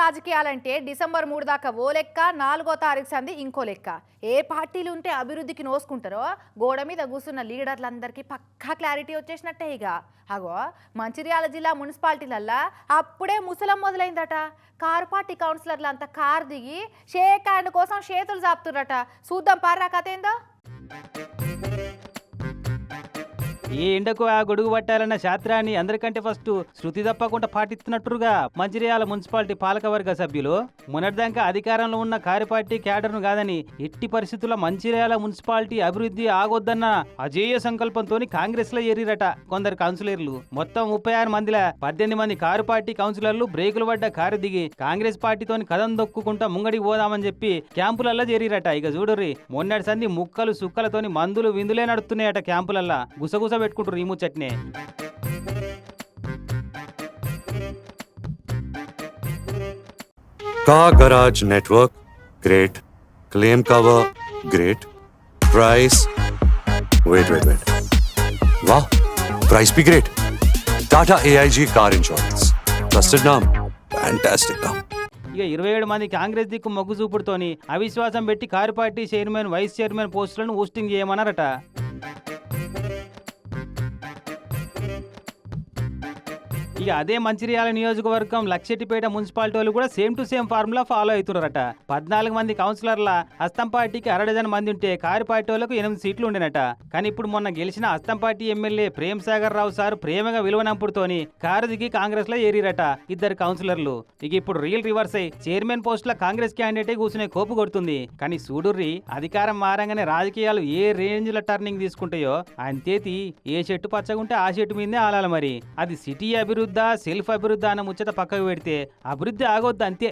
రాజకీయాలంటే December మూడు దాకా ఓ లెక్క నాలుగో తారీఖు సంది ఇంకో లెక్క. ఏ పార్టీలు ఉంటే అభివృద్ధికి నోసుకుంటారో గోడ మీద కూర్చున్న లీడర్లందరికీ పక్కా క్లారిటీ వచ్చేసినట్టే ఇక. అగో మంచిర్యాల జిల్లా మున్సిపాలిటీలల్లా అప్పుడే ముసలం మొదలైందట. కారు పార్టీ కౌన్సిలర్లు అంతా కారు దిగి షేక్ హ్యాండ్ కోసం చేతులు చాపుతుర్రట చూద్దాం పార్రా కథ ఏందో? ఈ ఎండకు ఆ గొడుగు పట్టాలన్న శాస్త్రాన్ని అందరికంటే ఫస్ట్ శృతి తప్పకుండా పాటిస్తున్నట్టుగా మంచిర్యాల మున్సిపాలిటీ పాలకవర్గ సభ్యులు మొన్నటిదాకా అధికారంలో ఉన్న కారు పార్టీ క్యాడర్ను కాదని ఎట్టి పరిస్థితుల్లో మంచిర్యాల మున్సిపాలిటీ అభివృద్ధి ఆగొద్దన్న అజేయ సంకల్పంతో కాంగ్రెస్లో ఏరిరట కొందరు కౌన్సిలర్లు. మొత్తం ముప్పై ఆరు మందిల పద్దెనిమిది మంది కారు పార్టీ కౌన్సిలర్లు బ్రేకులు పడ్డ కారు దిగి కాంగ్రెస్ పార్టీతోని కథం దొక్కుకుంటా ముంగడికి పోదామని చెప్పి క్యాంపులల్లో చేరిరట. ఇక చూడుర్రి మొన్నటి సంది ముక్కలు సుక్కలతోని మందులు విందులే నడుస్తున్నాయట క్యాంపులల్లా. గుసగుస పెట్టుకుంటారు ఈ ముచ్చట్ని? కా garage network great. Claim cover great. Price. Wait wait wait. వా price be great. Tata AIG car insurance trusted NAM. Fantastic నామ్. ఇక ఇరవై ఏడు మంది కాంగ్రెస్ దిక్కు మొగ్గు చూపుడుతోని అవిశ్వాసం పెట్టి car party chairman vice chairman పోస్టులను హోస్టింగ్ చేయమన్నారట. ఇక అదే మంచిర్యాల నియోజకవర్గం లక్షెట్టిపేట మున్సిపాలిటీ వాళ్ళు కూడా same to same formula follow అవుతున్నారట. పద్నాలుగు మంది కౌన్సిలర్ల అస్తం పార్టీకి అరడజన్ మంది ఉంటే కారు పార్టీ వాళ్ళకు ఎనిమిది సీట్లు ఉండేనట. కానీ ఇప్పుడు మొన్న గెలిచిన అస్తం party MLA Prem Sagar Rao sir ప్రేమగా విలువనంపుడుతోని కారు దిగి కాంగ్రెస్లో ఏరిరట ఇద్దరు కౌన్సిలర్లు. ఇక ఇప్పుడు రియల్ రివర్స్ అయి చైర్మన్ పోస్ట్లో కాంగ్రెస్ క్యాండిడేట్ కూర్చునే కోపు కొడుతుంది. కానీ సూడుర్రి అధికారం మారంగానే రాజకీయాలు ఏ రేంజ్లో టర్నింగ్ తీసుకుంటాయో అంతేతి ఏ చెట్టు పచ్చగుంటే ఆ చెట్టు మీదే ఆలాలి మరి. అది సిటీ అభివృద్ధి అభివృద్ధా సెల్ఫ్ అభివృద్ధి అన్న ముచ్చట పక్కకు పెడితే అభివృద్ధి ఆగొద్దు అంతే.